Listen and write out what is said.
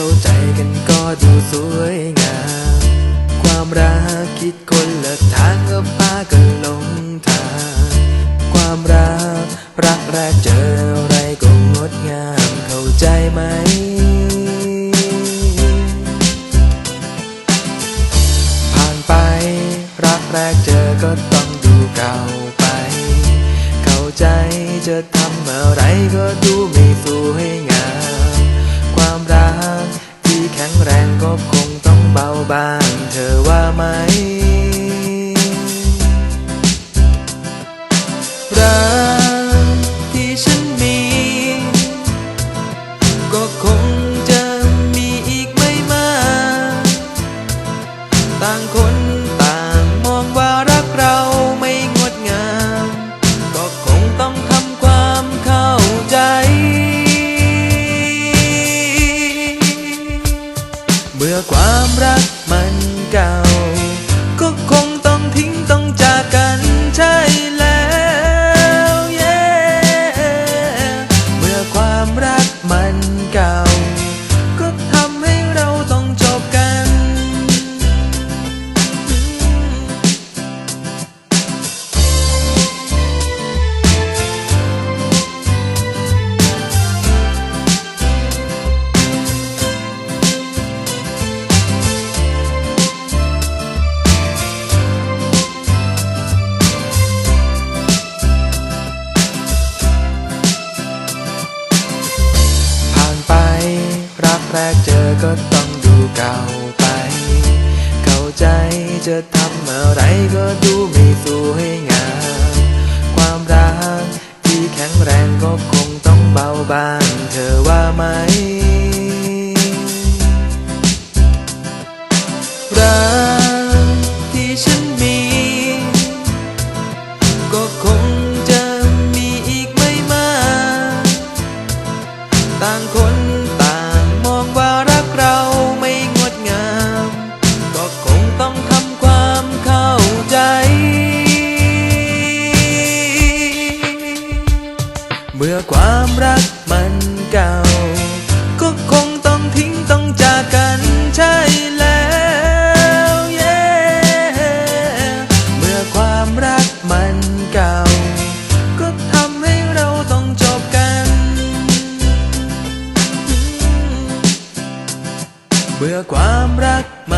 เข้าใจกันก็ดูสวยงาม ความรักคิดคนละทางก็พากันลงทาง ความรักรักแรกเจออะไรก็งดงามเข้าใจไหม ผ่านไป รักแรกเจอก็ต้องดูเก่าไป เข้าใจจะทำอะไรก็ดูไม่สวยงาม Bye. เมื่อความรักมันเก่า ก็ต้องดูเก่าไป เข้าใจจะทำอะไรก็ดูไม่สวย เมื่อความรักมันเก่า ก็คงต้องทิ้งต้องจากกันใช่แล้ว yeah. เมื่อความรักมันเก่า ก็ทำให้เราต้องจบกัน เมื่อความรักมัน